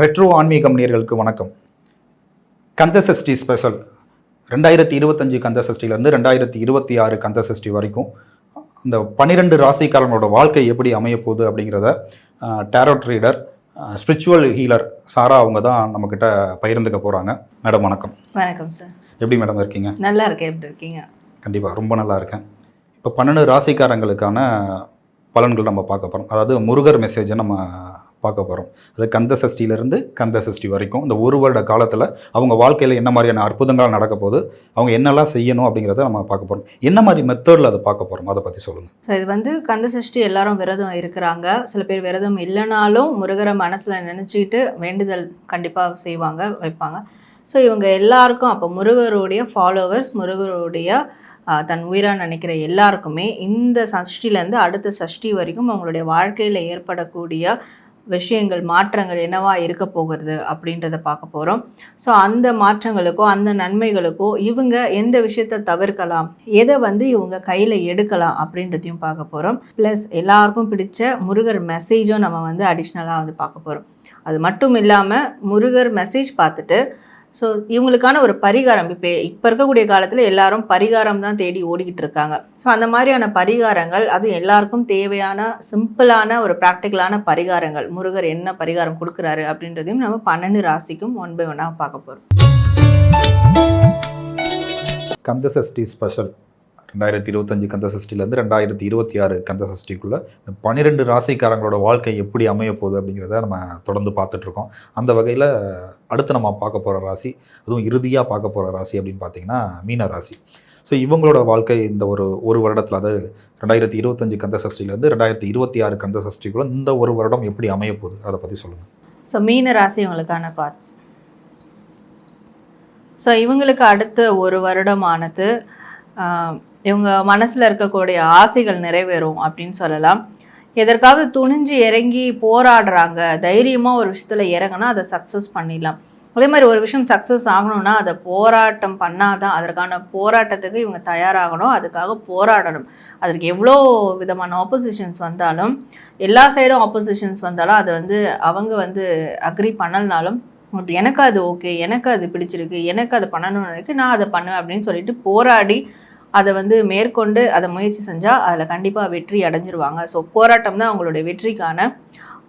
Retro ஆன்மீகம் நேயர்களுக்கு வணக்கம். கந்த சஷ்டி ஸ்பெஷல் ரெண்டாயிரத்தி இருபத்தஞ்சு கந்த சஷ்டிலேருந்து ரெண்டாயிரத்தி இருபத்தி ஆறு கந்த சஷ்டி வரைக்கும் இந்த பன்னிரெண்டு ராசிக்காரங்களோட வாழ்க்கை எப்படி அமைய போகுது அப்படிங்கிறத tarot reader spiritual healer Sara அவங்க தான் நம்மக்கிட்ட பகிர்ந்துக்க போகிறாங்க மேடம் வணக்கம். வணக்கம் சார் எப்படி மேடம் இருக்கீங்க? நல்லா இருக்கேன் எப்படி இருக்கீங்க? கண்டிப்பாக ரொம்ப நல்லா இருக்கேன். இப்போ பன்னெண்டு ராசிக்காரங்களுக்கான பலன்கள் நம்ம பார்க்க போகிறோம் அதாவது முருகர் மெசேஜை நம்ம பார்க்க போகிறோம் அது கந்த சஷ்டியிலேருந்து கந்த சஷ்டி வரைக்கும் இந்த ஒரு வருட காலத்தில் அவங்க வாழ்க்கையில் என்ன மாதிரியான அற்புதங்கள் நடக்க போகுது அவங்க என்னெல்லாம் செய்யணும் அப்படிங்கிறத நம்ம பார்க்க போகிறோம் என்ன மாதிரி மெத்தடில் அதை பார்க்க போகிறோம் அதை பற்றி சொல்லுங்கள் ஸோ இது வந்து கந்த சஷ்டி எல்லாரும் விரதம் இருக்கிறாங்க. சில பேர் விரதம் இல்லைனாலும் முருகரை மனசில் நினச்சிட்டு வேண்டுதல் கண்டிப்பாக செய்வாங்க வைப்பாங்க. ஸோ இவங்க எல்லாருக்கும் அப்போ முருகருடைய ஃபாலோவர்ஸ் முருகருடைய தன் உயிராக நினைக்கிற எல்லாருக்குமே இந்த சஷ்டிலேருந்து அடுத்த சஷ்டி வரைக்கும் அவங்களுடைய வாழ்க்கையில் ஏற்படக்கூடிய விஷயங்கள் மாற்றங்கள் என்னவா இருக்க போகிறது அப்படின்றத பார்க்க போகிறோம் ஸோ அந்த மாற்றங்களுக்கோ அந்த நன்மைகளுக்கோ இவங்க எந்த விஷயத்தை தவிர்க்கலாம் எதை வந்து இவங்க கையில் எடுக்கலாம் அப்படின்றதையும் பார்க்க போகிறோம் ப்ளஸ் எல்லாருக்கும் பிடிச்ச முருகர் மெசேஜும் நம்ம வந்து அடிஷ்னலாக வந்து பார்க்க போகிறோம் அது மட்டும் இல்லாமல் முருகர் மெசேஜ் பார்த்துட்டு ஸோ இவங்களுக்கான ஒரு பரிகாரம். இப்போ இப்போ இருக்கக்கூடிய காலத்தில் எல்லாரும் பரிகாரம் தான் தேடி ஓடிக்கிட்டு இருக்காங்க. ஸோ அந்த மாதிரியான பரிகாரங்கள் அது எல்லாருக்கும் தேவையான சிம்பிளான ஒரு ப்ராக்டிக்கலான பரிகாரங்கள். முருகர் என்ன பரிகாரம் கொடுக்குறாரு அப்படின்றதையும் நம்ம பன்னெண்டு ராசிக்கும் ஒன் பை ஒன்னாக பார்க்க போகிறோம் கந்த சஷ்டி ஸ்பெஷல் ரெண்டாயிரத்தி இருபத்தஞ்சு கந்த சஷ்டிலேருந்து ரெண்டாயிரத்தி இருபத்தி ஆறு கந்த சஷ்டிக்குள்ளே இந்த பன்னிரெண்டு ராசிக்காரங்களோட வாழ்க்கை எப்படி அமைய போகுது அப்படிங்கிறத நம்ம தொடர்ந்து பார்த்துட்ருக்கோம். அந்த வகையில் அடுத்து நம்ம பார்க்க போகிற ராசி அதுவும் இறுதியாக பார்க்க போகிற ராசி அப்படின்னு பார்த்தீங்கன்னா மீன ராசி. ஸோ இவங்களோட வாழ்க்கை இந்த ஒரு ஒரு வருடத்தில் அதாவது ரெண்டாயிரத்தி இருபத்தஞ்சு கந்த சஷ்டிலேருந்து ரெண்டாயிரத்தி இருபத்தி ஆறு கந்த சஷ்டிக்குள்ளே இந்த ஒரு வருடம் எப்படி அமைய போகுது? அதை பற்றி சொல்லுங்கள் ஸோ மீன ராசி இவங்களுக்கான கார்ட்ஸ் ஸோ இவங்களுக்கு அடுத்த ஒரு வருடமானது இவங்க மனசில் இருக்கக்கூடிய ஆசைகள் நிறைவேறும் அப்படின்னு சொல்லலாம். எதற்காவது துணிஞ்சு இறங்கி போராடுறாங்க தைரியமாக ஒரு விஷயத்தில் இறங்கினா அதை சக்ஸஸ் பண்ணிடலாம். அதே மாதிரி ஒரு விஷயம் சக்ஸஸ் ஆகணும்னா அதை போராட்டம் பண்ணாதான் அதற்கான போராட்டத்துக்கு இவங்க தயாராகணும் அதுக்காக போராடணும். அதற்கு எவ்வளோ விதமான ஆப்போசிஷன்ஸ் வந்தாலும் எல்லா சைடும் ஆப்போசிஷன்ஸ் வந்தாலும் அதை வந்து அவங்க வந்து அக்ரி பண்ணலனாலும் பட் எனக்கு அது ஓகே எனக்கு அது பிடிச்சிருக்கு எனக்கு அதை பண்ணணும்னு இருக்குது நான் அதை பண்ணுவேன் அப்படின்னு சொல்லிட்டு போராடி அதை வந்து மேற்கொண்டு அதை முயற்சி செஞ்சால் அதில் கண்டிப்பாக வெற்றி அடைஞ்சிருவாங்க. ஸோ போராட்டம் தான் அவங்களுடைய வெற்றிக்கான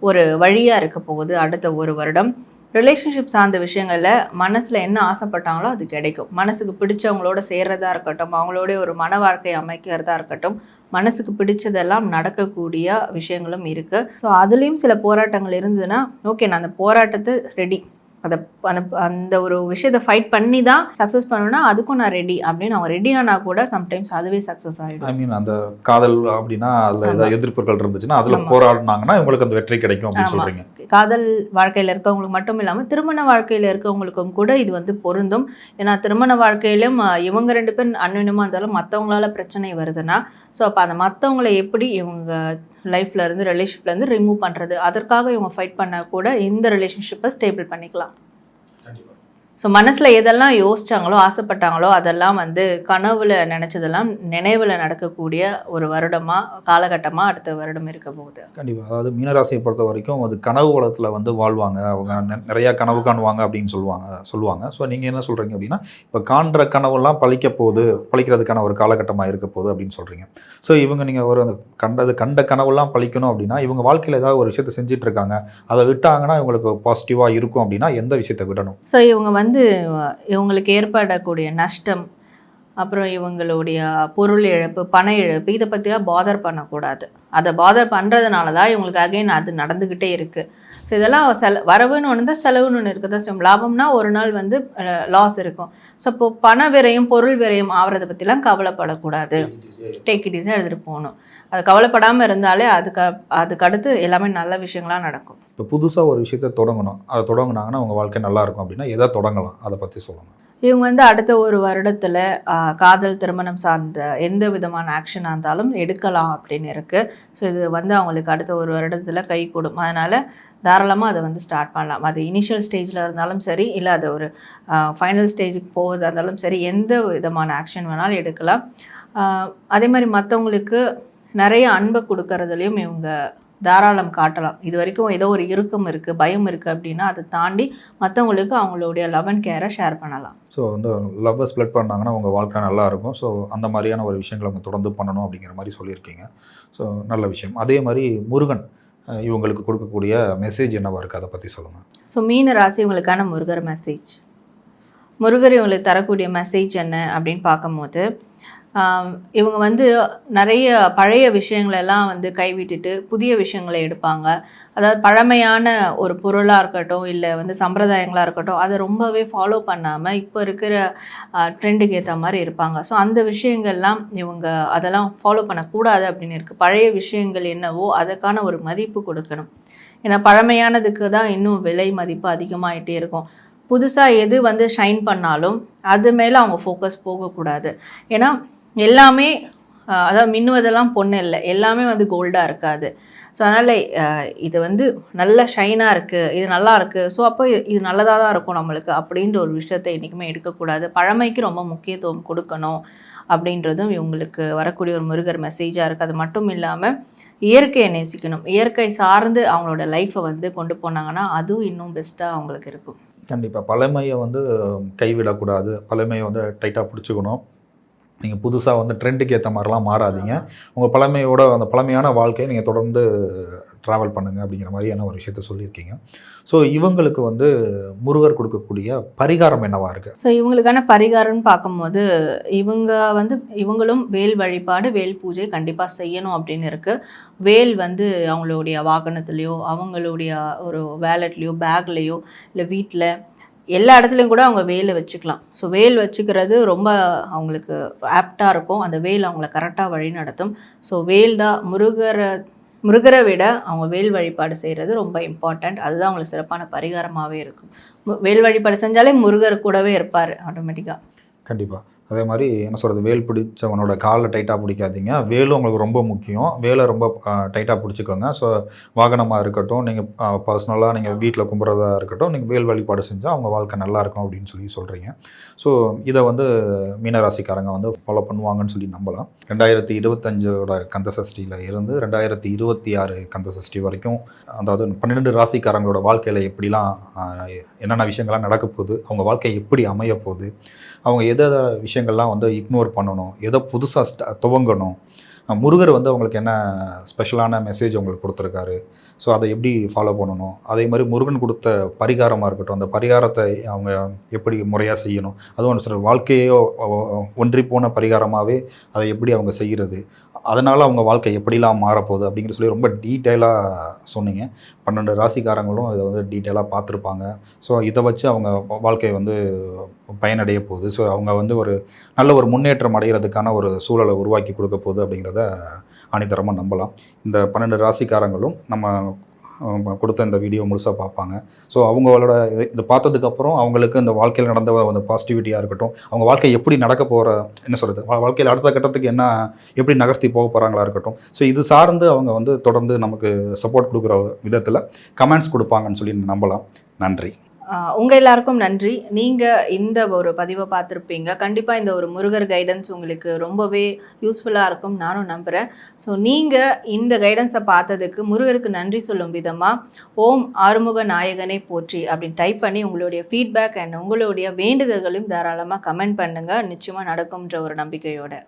ஒரு வழியாக இருக்க போகுது அடுத்த ஒரு வருடம். ரிலேஷன்ஷிப் சார்ந்த விஷயங்களில் மனசில் என்ன ஆசைப்பட்டாங்களோ அது கிடைக்கும். மனசுக்கு பிடிச்சவங்களோட சேர்றதா இருக்கட்டும் அவங்களோட ஒரு மன வாழ்க்கை அமைக்கிறதா இருக்கட்டும் மனசுக்கு பிடிச்சதெல்லாம் நடக்கக்கூடிய விஷயங்களும் இருக்குது ஸோ அதுலேயும் சில போராட்டங்கள் இருந்ததுன்னா ஓகே நான் அந்த போராட்டத்தை ரெடி அதை அந்த அந்த ஒரு விஷயத்தை ஃபைட் பண்ணி தான் சக்ஸஸ் பண்ணணும்னா அதுக்கும் நான் ரெடி அப்படின்னு அவங்க ரெடி ஆனால் கூட சம்டைம்ஸ் அதுவே சக்ஸஸ் ஆகிடும் ஐ மீன் அந்த காதல் அப்படின்னா அதில் ஏதாவது. எதிர்ப்புகள் இருந்துச்சுன்னா அதில். போராடினாங்கன்னா இவங்களுக்கு அந்த வெற்றி கிடைக்கும் அப்படின்னு. சொல்கிறீங்க காதல் வாழ்க்கையில் இருக்கவங்களுக்கு மட்டும் இல்லாமல் திருமண வாழ்க்கையில் இருக்கவங்களுக்கும் கூட இது வந்து பொருந்தும் ஏன்னா திருமண வாழ்க்கையிலும் இவங்க ரெண்டு பேர் அன்வீனமாக இருந்தாலும் மற்றவங்களால பிரச்சனை வருதுன்னா ஸோ அப்போ அந்த மற்றவங்களை எப்படி இவங்க லைஃப்ல இருந்து இருந்து ரிமூவ் பண்ணுறது அதற்காக இவங்க ஃபைட் பண்ண கூட இந்த ரிலேஷன்ஷிப்பை ஸ்டேபிள் பண்ணிக்கலாம். ஸோ மனசில் எதெல்லாம் யோசிச்சாங்களோ ஆசைப்பட்டாங்களோ அதெல்லாம் வந்து கனவுல நினச்சதெல்லாம் நினைவில் நடக்கக்கூடிய ஒரு வருடமாக காலகட்டமாக அடுத்த வருடம் இருக்க போகுது. கண்டிப்பாக அதாவது மீனராசியை பொறுத்த வரைக்கும் அது கனவு வளத்தில் வந்து வாழ்வாங்க. அவங்க நிறையா கனவு காணுவாங்க அப்படின்னு சொல்லுவாங்க சொல்லுவாங்க. ஸோ நீங்கள் என்ன சொல்கிறீங்க அப்படின்னா இப்போ காண்ற கனவெல்லாம் பழிக்க போகுது பழிக்கிறதுக்கான ஒரு காலகட்டமாக இருக்க போகுது அப்படின்னு சொல்கிறீங்க ஸோ இவங்க நீங்கள் ஒரு கண்டது கண்ட கனவெல்லாம் பழிக்கணும் அப்படின்னா இவங்க வாழ்க்கையில் ஏதாவது ஒரு விஷயத்தை செஞ்சுட்டு இருக்காங்க. அதை விட்டாங்கன்னா இவங்களுக்கு பாசிட்டிவாக இருக்கும் அப்படின்னா எந்த விஷயத்தை விடணும்? ஸோ இவங்க வந்து வந்து இவங்களுக்கு ஏற்படக்கூடிய நஷ்டம் அப்புறம் இவங்களுடைய பொருள் இழப்பு பண இழப்பு இதை பற்றிலாம் பாதர் பண்ணக்கூடாது. அதை பாதர் பண்ணுறதுனால தான் இவங்களுக்கு அகைன் அது நடந்துக்கிட்டே இருக்குது ஸோ இதெல்லாம் செல வரவுன்னு ஒன்று தான் செலவுன்னு ஒன்று இருக்குது தான் செய்யும் லாபம்னா ஒரு நாள் வந்து லாஸ் இருக்கும். ஸோ இப்போ பண விரையும் பொருள் விரையும் ஆகிறத பற்றிலாம் கவலைப்படக்கூடாது. டேக் இட் ஈஸியாக எடுத்துகிட்டு போகணும். அது கவலைப்படாமல் இருந்தாலே அதுக்கு அதுக்கடுத்து எல்லாமே நல்ல விஷயங்களாக நடக்கும். இப்போ புதுசாக ஒரு விஷயத்தை தொடங்கணும். அதை தொடங்குனாங்கன்னா உங்கள் வாழ்க்கை நல்லா இருக்கும் அப்படின்னா எதை தொடங்கலாம்? அதை பற்றி சொல்லுங்கள் இவங்க வந்து அடுத்த ஒரு வருடத்தில் காதல் திருமணம் சார்ந்த எந்த விதமான ஆக்ஷனாக இருந்தாலும் எடுக்கலாம் அப்படின்னு இருக்குது ஸோ இது வந்து அவங்களுக்கு அடுத்த ஒரு வருடத்தில் கை கூடும். அதனால் தாராளமாக அதை வந்து ஸ்டார்ட் பண்ணலாம். அது இனிஷியல் ஸ்டேஜில் இருந்தாலும் சரி இல்லை அது ஒரு ஃபைனல் ஸ்டேஜுக்கு போகிறதா இருந்தாலும் சரி எந்த விதமான ஆக்ஷன் வேணாலும் எடுக்கலாம். அதே மாதிரி மற்றவங்களுக்கு நிறைய அன்பை கொடுக்கறதுலையும் இவங்க தாராளம் காட்டலாம். இது வரைக்கும் ஏதோ ஒரு இறுக்கம் இருக்குது பயம் இருக்குது அப்படின்னா அதை தாண்டி மற்றவங்களுக்கு அவங்களுடைய லவன் கேரை ஷேர் பண்ணலாம். ஸோ வந்து லவ்வை ஸ்ப்ளிட் பண்ணாங்கன்னா உங்கள் வாழ்க்கை நல்லா இருக்கும். ஸோ அந்த மாதிரியான ஒரு விஷயங்களை அவங்க தொடர்ந்து பண்ணணும் அப்படிங்கிற மாதிரி சொல்லியிருக்கீங்க. ஸோ நல்ல விஷயம். அதே மாதிரி முருகன் இவங்களுக்கு கொடுக்கக்கூடிய மெசேஜ் என்னவா இருக்குது அதை பற்றி சொல்லுங்கள் ஸோ மீன ராசி இவங்களுக்கான முருகர் மெசேஜ் முருகர் இவங்களுக்கு தரக்கூடிய மெசேஜ் என்ன அப்படின்னு பார்க்கும்போது இவங்க வந்து நிறைய பழைய விஷயங்களெல்லாம் வந்து கைவிட்டுட்டு புதிய விஷயங்களை எடுப்பாங்க. அதாவது பழமையான ஒரு பொருளாக இருக்கட்டும் இல்லை வந்து சம்பிரதாயங்களாக இருக்கட்டும் அதை ரொம்பவே ஃபாலோ பண்ணாமல் இப்போ இருக்கிற ட்ரெண்டுக்கு ஏற்ற மாதிரி இருப்பாங்க. ஸோ அந்த விஷயங்கள்லாம் இவங்க அதெல்லாம் ஃபாலோ பண்ணக்கூடாது அப்படின்னு இருக்குது பழைய விஷயங்கள் என்னவோ அதற்கான ஒரு மதிப்பு கொடுக்கணும். ஏன்னா பழமையானதுக்கு தான் இன்னும் விலை மதிப்பு அதிகமாயிட்டே இருக்கும். புதுசாக எது வந்து ஷைன் பண்ணாலும் அது மேலே அவங்க ஃபோக்கஸ் போகக்கூடாது. ஏன்னா எல்லாமே அதாவது மின்னுவதெல்லாம் பொண்ணு இல்லை. எல்லாமே வந்து கோல்டாக இருக்காது. ஸோ அதனால் இது வந்து நல்ல ஷைனாக இருக்குது இது நல்லா இருக்குது ஸோ அப்போ இது- இது நல்லதாக தான் இருக்கும் நம்மளுக்கு அப்படின்ற ஒரு விஷயத்தை என்றைக்குமே எடுக்கக்கூடாது. பழமைக்கு ரொம்ப முக்கியத்துவம் கொடுக்கணும் அப்படின்றதும் இவங்களுக்கு வரக்கூடிய ஒரு முருகர் மெசேஜாக இருக்குது அது மட்டும் இல்லாமல் இயற்கையை நேசிக்கணும். இயற்கை சார்ந்து அவங்களோட லைஃப்பை வந்து கொண்டு போனாங்கன்னா அதுவும் இன்னும் பெஸ்ட்டாக அவங்களுக்கு இருக்கும். கண்டிப்பாக பழமையை வந்து கைவிடக்கூடாது. பழமையை வந்து டைட்டாக பிடிச்சிக்கணும். நீங்கள் புதுசாக வந்து ட்ரெண்டுக்கு ஏற்ற மாதிரிலாம் மாறாதீங்க. உங்கள் பழமையோட அந்த பழமையான வாழ்க்கையை நீங்கள் தொடர்ந்து ட்ராவல் பண்ணுங்கள் அப்படிங்கிற மாதிரியான ஒரு விஷயத்த சொல்லியிருக்கீங்க. ஸோ இவங்களுக்கு வந்து முருகர் கொடுக்கக்கூடிய பரிகாரம் என்னவாக இருக்குது ஸோ இவங்களுக்கான பரிகாரம்னு பார்க்கும்போது இவங்க வந்து இவங்களும் வேல் வழிபாடு வேல் பூஜை கண்டிப்பாக செய்யணும் அப்படின்னு இருக்குது வேல் வந்து அவங்களுடைய வாகனத்துலேயோ அவங்களுடைய ஒரு வேலட்லேயோ பேக்லேயோ இல்லை வீட்டில் எல்லா இடத்துலையும் கூட அவங்க வேலை வச்சுக்கலாம். ஸோ வேல் வச்சுக்கிறது ரொம்ப அவங்களுக்கு ஆப்டாக இருக்கும். அந்த வேல் அவங்கள கரெக்டாக வழி நடத்தும். ஸோ வேல் தான் முருகரை முருகரை விட அவங்க வேல் வழிபாடு செய்கிறது ரொம்ப இம்பார்ட்டண்ட் அதுதான் அவங்களுக்கு சிறப்பான பரிகாரமாகவே இருக்கும். வேல் வழிபாடு செஞ்சாலே முருகர் கூடவே இருப்பார் ஆட்டோமேட்டிக்காக கண்டிப்பாக அதே மாதிரி என்ன சொல்கிறது வேல் பிடிச்சவனோட காலை டைட்டாக பிடிக்காதீங்க. வேலும் உங்களுக்கு ரொம்ப முக்கியம். வேலை ரொம்ப டைட்டாக பிடிச்சிக்கோங்க. ஸோ வாகனமாக இருக்கட்டும் நீங்கள் பர்சனலாக நீங்கள் வீட்டில் கும்புறதா இருக்கட்டும் நீங்கள் வேல் வழிபாடு செஞ்சால் அவங்க வாழ்க்கை நல்லா இருக்கும் அப்படின்னு சொல்லி சொல்கிறீங்க ஸோ இதை வந்து மீனராசிக்காரங்க வந்து ஃபாலோ பண்ணுவாங்கன்னு சொல்லி நம்பலாம். ரெண்டாயிரத்தி இருபத்தஞ்சோட கந்த சஷ்டியில் இருந்து ரெண்டாயிரத்தி இருபத்தி ஆறு கந்த சஷ்டி வரைக்கும் அதாவது பன்னிரெண்டு ராசிக்காரங்களோட வாழ்க்கையில் எப்படிலாம் என்னென்ன விஷயங்கள்லாம் நடக்க போகுது அவங்க வாழ்க்கை எப்படி அமைய போகுது அவங்க எதை விஷயம் விஷயங்கள்லாம் வந்து இக்னோர் பண்ணணும். ஏதோ புதுசாக துவங்கணும். முருகர் வந்து அவங்களுக்கு என்ன ஸ்பெஷலான மெசேஜ் அவங்களுக்கு கொடுத்துருக்காரு? ஸோ அதை எப்படி ஃபாலோ பண்ணணும்? அதே மாதிரி முருகன் கொடுத்த பரிகாரமாக இருக்கட்டும் அந்த பரிகாரத்தை அவங்க எப்படி முறையாக செய்யணும்? அதுவும் ஒன்று சொல்ற வாழ்க்கையோ ஒன்றி போன பரிகாரமாகவே அதை எப்படி அவங்க செய்கிறது அதனால் அவங்க வாழ்க்கை எப்படிலாம் மாறப்போகுது அப்படிங்கிற சொல்லி ரொம்ப டீட்டெயிலாக சொன்னீங்க. பன்னெண்டு ராசிக்காரங்களும் இதை வந்து டீட்டெயிலாக பார்த்துருப்பாங்க. ஸோ இதை வச்சு அவங்க வாழ்க்கை வந்து பயனடைய போகுது. ஸோ அவங்க வந்து ஒரு நல்ல ஒரு முன்னேற்றம் அடைகிறதுக்கான ஒரு சூழலை உருவாக்கி கொடுக்க போகுது அப்படிங்கிறத ஆணித்தரமாக நம்பலாம். இந்த பன்னெண்டு ராசிக்காரங்களும் நம்ம கொடுத்த இந்த வீடியோ முழுசாக பார்ப்பாங்க. ஸோ அவங்களோட இது இது பார்த்ததுக்கப்புறம் அவங்களுக்கு இந்த வாழ்க்கையில் நடந்த அந்த பாசிட்டிவிட்டியாக இருக்கட்டும் அவங்க வாழ்க்கை எப்படி நடக்க போகிற என்ன சொல்கிறது வாழ்க்கையில் அடுத்த கட்டத்துக்கு என்ன எப்படி நகர்த்தி போக போகிறாங்களா இருக்கட்டும். ஸோ இது சார்ந்து அவங்க வந்து தொடர்ந்து நமக்கு சப்போர்ட் கொடுக்குற விதத்தில் கமெண்ட்ஸ் கொடுப்பாங்கன்னு சொல்லி நம்பலாம். நன்றி. உங்கள் எல்லாருக்கும் நன்றி. நீங்கள் இந்த ஒரு பதிவை பார்த்துருப்பீங்க. கண்டிப்பாக இந்த ஒரு முருகர் கைடன்ஸ் உங்களுக்கு ரொம்பவே யூஸ்ஃபுல்லாக இருக்கும். நானும் நம்புகிறேன் ஸோ நீங்கள் இந்த கைடன்ஸை பார்த்ததுக்கு முருகருக்கு நன்றி சொல்லும் விதமாக ஓம் ஆறுமுக நாயகனை போற்றி அப்படின்னு டைப் பண்ணி உங்களுடைய ஃபீட்பேக் அண்ட் உங்களுடைய வேண்டுதல்களையும் தாராளமாக கமெண்ட் பண்ணுங்க. நிச்சயமாக நடக்கும்ன்ற ஒரு நம்பிக்கையோடு.